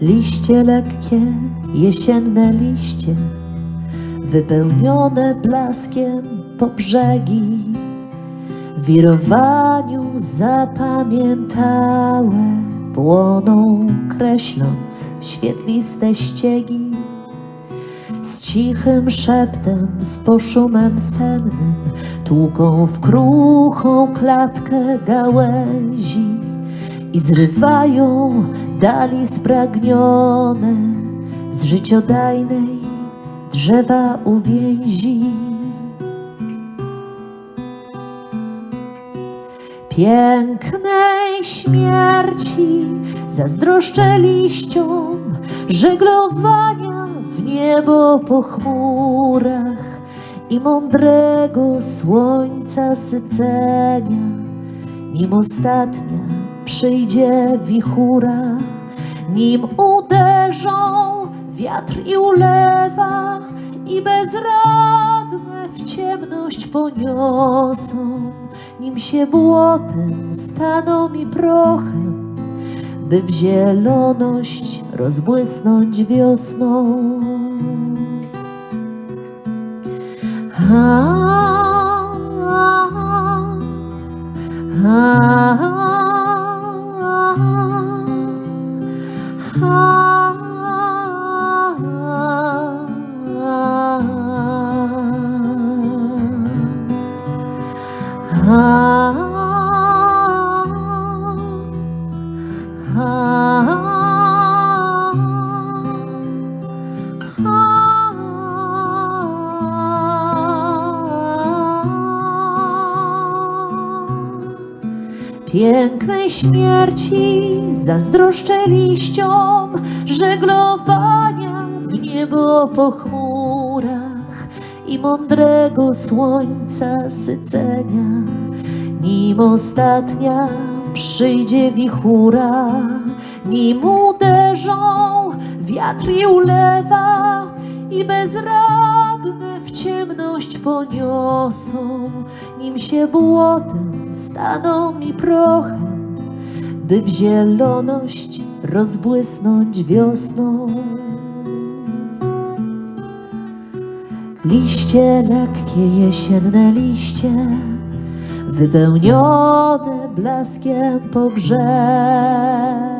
Liście lekkie, jesienne liście, wypełnione blaskiem po brzegi, w wirowaniu zapamiętałe płoną, kreśląc świetliste ściegi. Z cichym szeptem, z poszumem sennym, tłuką w kruchą klatkę gałęzi i zrywają dali spragnione z życiodajnej drzewa uwięzi. Pięknej śmierci zazdroszczę liściom żeglowania w niebo po chmurach i mądrego słońca sycenia, nim ostatnia przyjdzie wichura, nim uderzą wiatr i ulewa i bezradne w ciemność poniosą, nim się błotem staną i prochem, by w zieloność rozbłysnąć wiosną. Pięknej śmierci zazdroszczę liściom żeglowania w niebo po chmurach i mądrego słońca sycenia, nim ostatnia przyjdzie wichura, nim uderzą wiatr i ulewa i bezradne w ciemność poniosą, nim się błotem staną i prochem, by w zieloność rozbłysnąć wiosną. Liście lekkie, jesienne liście, wypełnione blaskiem po brzegi.